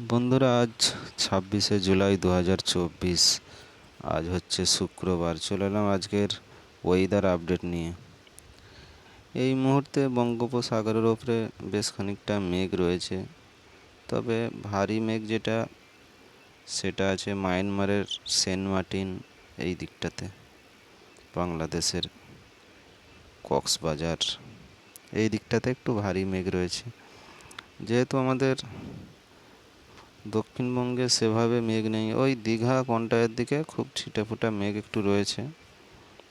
বন্ধুরা, আজ ছাব্বিশে জুলাই দু হাজার চব্বিশ। আজ হচ্ছে শুক্রবার। চলে এলাম আজকের ওয়েদার আপডেট নিয়ে। এই মুহূর্তে বঙ্গোপসাগরের ওপরে বেশ খানিকটা মেঘ রয়েছে। তবে ভারী মেঘ যেটা, সেটা আছে মায়ানমারের সেন্ট মার্টিন এই দিকটাতে, বাংলাদেশের কক্সবাজার। এই দিকটাতে একটু ভারী মেঘ রয়েছে। যেহেতু আমাদের দক্ষিণবঙ্গে সেভাবে মেঘ নেই। ওই দীঘা কন্টায়ের দিকে খুব ছিটেফোঁটা মেঘ একটু রয়েছে।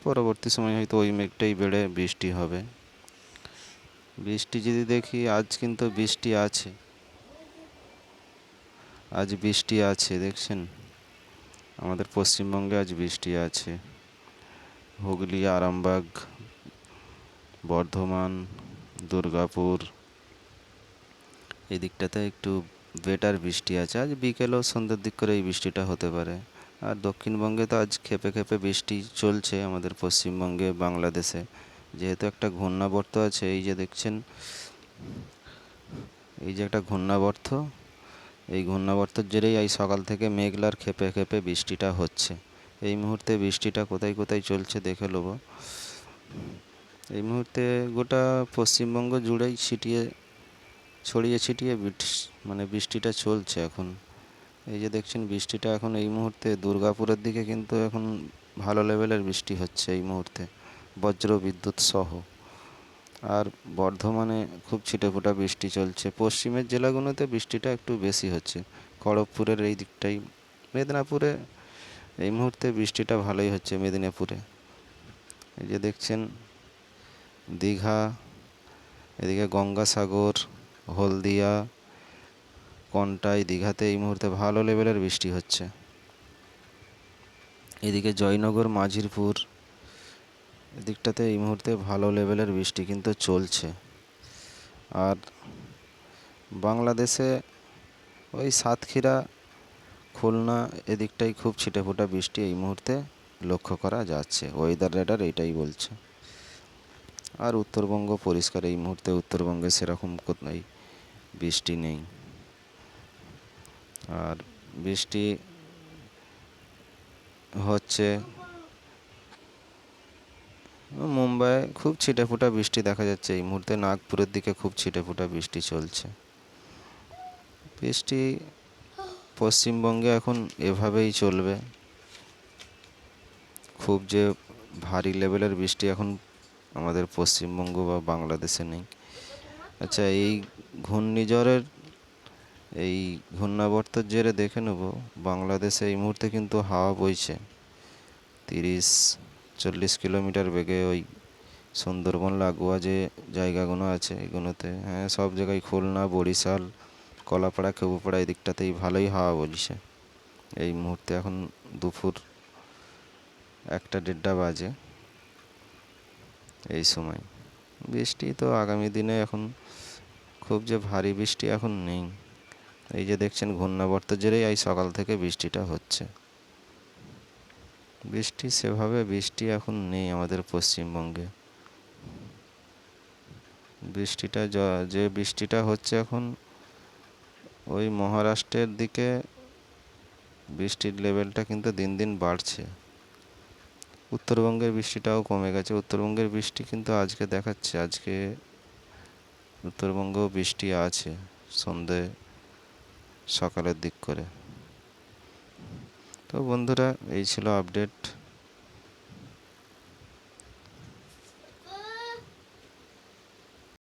পরবর্তী সময় হয়তো ওই মেঘটাই বেড়ে বৃষ্টি হবে। বৃষ্টি যদি দেখি, আজ কিন্তু বৃষ্টি আছে। আজ বৃষ্টি আছে, দেখছেন? আমাদের পশ্চিমবঙ্গে আজ বৃষ্টি আছে। হুগলি, আরামবাগ, বর্ধমান, দুর্গাপুর, এদিকটাতে একটু বেটার বৃষ্টি আছে। আজ বিকেলেও সন্ধ্যের দিক করে এই বৃষ্টিটা হতে পারে। আর দক্ষিণবঙ্গে তো আজ খেপে খেপে বৃষ্টি চলছে আমাদের পশ্চিমবঙ্গে, বাংলাদেশে। যেহেতু একটা ঘূর্ণাবর্ত আছে, এই যে দেখছেন, এই যে একটা ঘূর্ণাবর্ত, এই ঘূর্ণাবর্তের জেরেই এই সকাল থেকে মেঘলার খেপে খেপে বৃষ্টিটা হচ্ছে। এই মুহূর্তে বৃষ্টিটা কোথায় কোথায় চলছে দেখে নেব। এই মুহূর্তে গোটা পশ্চিমবঙ্গ জুড়েই ছিটিয়ে ছড়িয়ে ছিটিয়ে মানে বৃষ্টিটা চলছে এখন। এই যে দেখছেন বৃষ্টিটা এখন এই মুহূর্তে দুর্গাপুরের দিকে কিন্তু এখন ভালো লেভেলের বৃষ্টি হচ্ছে এই মুহূর্তে, বজ্র বিদ্যুৎ সহ। আর বর্ধমানে খুব ছিটেফোঁটা বৃষ্টি চলছে। পশ্চিমের জেলাগুলোতে বৃষ্টিটা একটু বেশি হচ্ছে। খড়গপুরের এই দিকটাই, মেদিনীপুরে এই মুহূর্তে বৃষ্টিটা ভালোই হচ্ছে মেদিনীপুরে। এই যে দেখছেন দীঘা, এদিকে গঙ্গাসাগর হলদিয়া, কন্টাই, দীঘাতে এই মুহূর্তে ভালো লেভেলের বৃষ্টি হচ্ছে। এদিকে জয়নগর, মাঝিরপুর, এদিকটাতে এই মুহূর্তে ভালো লেভেলের বৃষ্টি কিন্তু চলছে। আর বাংলাদেশে ওই সাতক্ষীরা, খুলনা এদিকটাই খুব ছিটেফোঁটা বৃষ্টি এই মুহূর্তে লক্ষ্য করা যাচ্ছে। ওয়েদার রেডার এইটাই বলছে। আর উত্তরবঙ্গ পরিষ্কার এই মুহূর্তে উত্তরবঙ্গে সেরকম কোথায় বৃষ্টি নেই। আর বৃষ্টি হচ্ছে মুম্বাই খুব ছিটেফোঁটা বৃষ্টি দেখা যাচ্ছে। এই মুহূর্তে নাগপুরের দিকে খুব ছিটেফোঁটা বৃষ্টি চলছে। বৃষ্টি পশ্চিমবঙ্গে এখন এভাবেই চলবে। খুব যে ভারী লেভেলের বৃষ্টি এখন আমাদের পশ্চিমবঙ্গ বা বাংলাদেশে নেই। আচ্ছা এই ঘূর্ণিঝড়ের এই ঘূর্ণাবর্তের জেরে দেখে নেব। বাংলাদেশে এই মুহূর্তে কিন্তু হাওয়া বইছে। তিরিশ, চল্লিশ কিলোমিটার বেগে ওই সুন্দরবন, লাগোয়া যে জায়গাগুলো আছে এগুলোতে হ্যাঁ সব জায়গায় খুলনা, বরিশাল, কলাপাড়া কেবুপাড়া এই দিকটাতেই ভালোই হাওয়া বলছে এই মুহূর্তে এখন দুপুর একটা দেড়টা বাজে এই সময়। বৃষ্টি তো আগামী দিনে এখন খুব যে ভারী বৃষ্টি এখন নেই। এই যে দেখছেন ঘূর্ণাবর্ত জেরেই এই সকাল থেকে বৃষ্টিটা হচ্ছে। বৃষ্টি সেভাবে বৃষ্টি এখন নেই আমাদের পশ্চিমবঙ্গে। বৃষ্টিটা যে বৃষ্টিটা হচ্ছে এখন, ওই মহারাষ্ট্রের দিকে বৃষ্টির লেভেলটা কিন্তু দিন দিন বাড়ছে। উত্তরবঙ্গের বৃষ্টিটাও কমে গেছে। উত্তরবঙ্গের বৃষ্টি কিন্তু আজকে দেখাচ্ছে। আজকে উত্তরবঙ্গেও বৃষ্টি আছে সন্ধে সকালের দিক করে। তো বন্ধুরা এই ছিল আপডেট